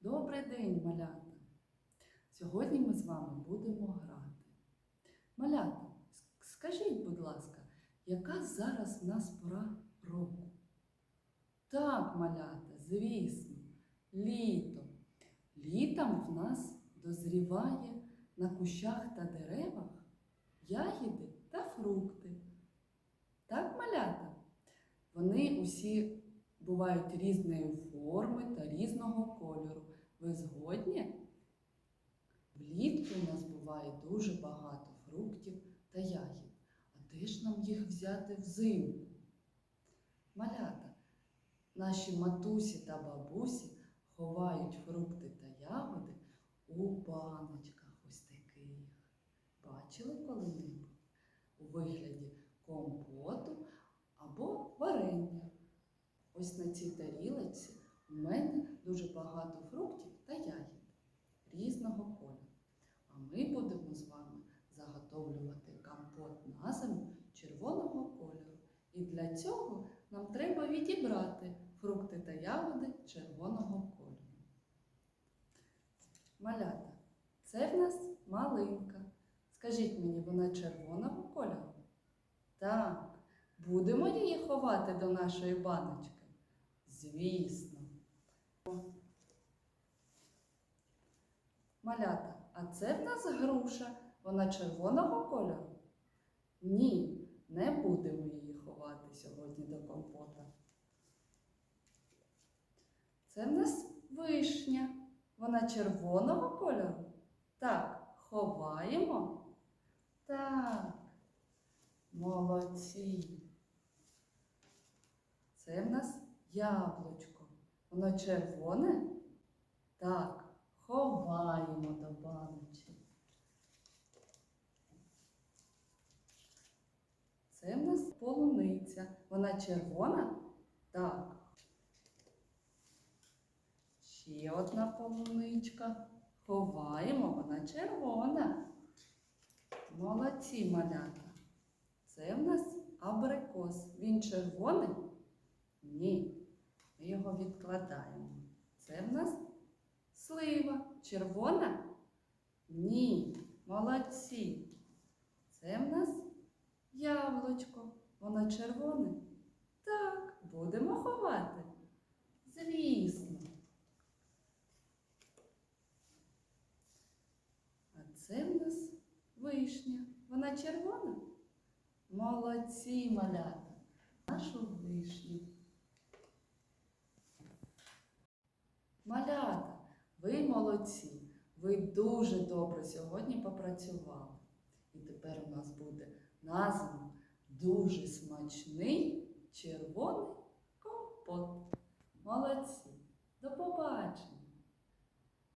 Добрий день, малята! Сьогодні ми з вами будемо грати. Малята, скажіть, будь ласка, яка зараз в нас пора року? Так, малята, звісно, літо. Літом в нас дозріває на кущах та деревах ягіди та фрукти. Так, малята? Вони усі бувають різної форми та різного кольору. Ви згодні? Влітку у нас буває дуже багато фруктів та ягід. А де ж нам їх взяти взимку? Малята, наші матусі та бабусі ховають фрукти та ягоди у баночках ось таких. Бачили коли-небудь? У вигляді компоту або варення. Ось на цій тарілочці у мене дуже багато фруктів та ягід різного кольору. А ми будемо з вами заготовлювати компот на зиму червоного кольору. І для цього нам треба відібрати фрукти та ягоди червоного кольору. Малята, це в нас малинка. Скажіть мені, вона червоного кольору? Так. Будемо її ховати до нашої баночки? Звісно. Малята, а це в нас груша. Вона червоного кольору? Ні, не будемо її ховати сьогодні до компота. Це в нас вишня. Вона червоного кольору? Так, ховаємо. Так. Молодці. Це в нас яблучко. Воно червоне? Так, ховаємо до баночки. Це в нас полуниця. Вона червона? Так. Ще одна полуничка. Ховаємо, вона червона. Молодці малята. Це в нас абрикос. Він червоний? Ні. Його відкладаємо. Це в нас слива. Червона? Ні. Молодці. Це в нас яблучко. Воно червоне? Так, будемо ховати. Звісно. А це в нас вишня. Вона червона? Молодці, малята, нашу вишню. Малята, ви молодці. Ви дуже добре сьогодні попрацювали. І тепер у нас буде назва дуже смачний червоний компот. Молодці. До побачення!